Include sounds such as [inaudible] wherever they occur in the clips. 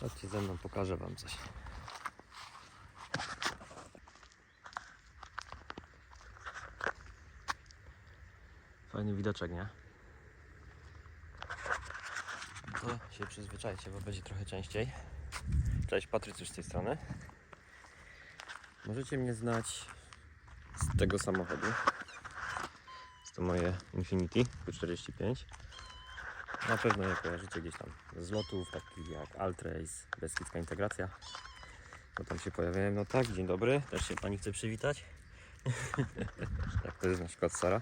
Chodźcie ze mną, pokażę wam coś. Fajny widoczek, nie? To się przyzwyczajcie, bo będzie trochę częściej. Cześć, Patrycjusz z tej strony. Możecie mnie znać z tego samochodu. Jest to moje Infiniti Q45. Na pewno je kojarzycie gdzieś tam z lotów, takich jak Altrace, Beskidzka Integracja. Bo tam się pojawiałem. No tak, dzień dobry. Też się Pani chce przywitać. [laughs] jak to jest na przykład Sara.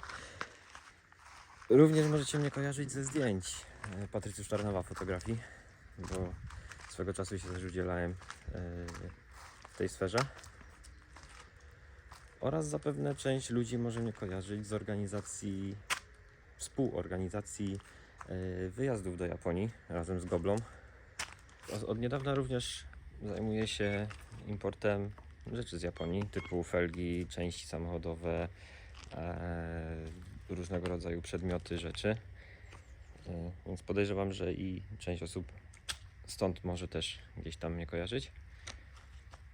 Również możecie mnie kojarzyć ze zdjęć e, Patrycjusz Czarnowa fotografii, bo swego czasu się też udzielałem e, w tej sferze. Oraz zapewne część ludzi może mnie kojarzyć z organizacji, współorganizacji wyjazdów do Japonii razem z Goblą. Od- Od niedawna również zajmuję się importem rzeczy z Japonii, typu felgi, części samochodowe, e, różnego rodzaju przedmioty, rzeczy. E, Więc podejrzewam, że i część osób stąd może też gdzieś tam mnie kojarzyć.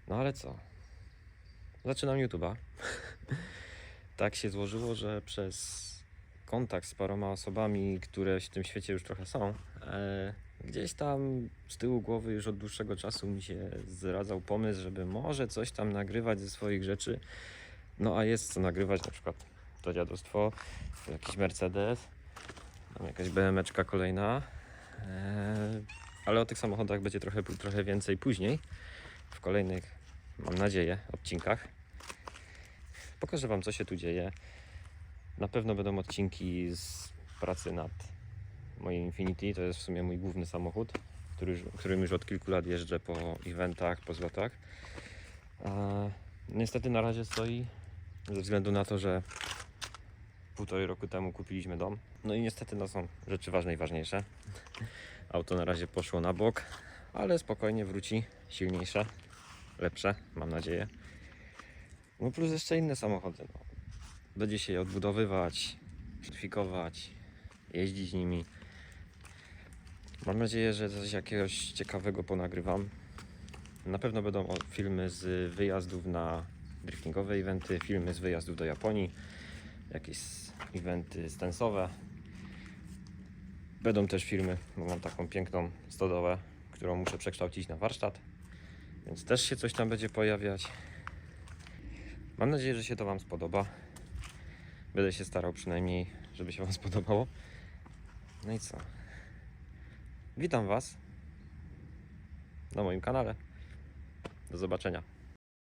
No ale co? Zaczynam YouTube'a. [laughs] tak się złożyło, że przez kontakt z paroma osobami, które w tym świecie już trochę są, e, gdzieś tam z tyłu głowy już od dłuższego czasu mi się zradzał pomysł, żeby może coś tam nagrywać ze swoich rzeczy. No a jest co nagrywać, na przykład to dziadostwo, jakiś Mercedes, tam jakaś BMeczka kolejna. E, ale o tych samochodach będzie trochę, trochę więcej później, w kolejnych, mam nadzieję, odcinkach. Pokażę Wam, co się tu dzieje. Na pewno będą odcinki z pracy nad moim Infinity. To jest w sumie mój główny samochód, który, którym już od kilku lat jeżdżę po eventach, po zlotach. Niestety na razie stoi ze względu na to, że półtorej roku temu kupiliśmy dom. No i niestety no, są rzeczy ważne i ważniejsze. Auto na razie poszło na bok, ale spokojnie wróci silniejsze, lepsze, mam nadzieję. No plus jeszcze inne samochody. No. Będzie się je odbudowywać, certyfikować, jeździć nimi. Mam nadzieję, że coś jakiegoś ciekawego ponagrywam. Na pewno będą filmy z wyjazdów na driftingowe eventy, filmy z wyjazdów do Japonii, jakieś eventy stensowe. Będą też filmy, bo mam taką piękną stodołę, którą muszę przekształcić na warsztat, więc też się coś tam będzie pojawiać. Mam nadzieję, że się to Wam spodoba. Będę się starał przynajmniej, żeby się Wam [laughs] spodobało. No i co? Witam Was na moim kanale. Do zobaczenia.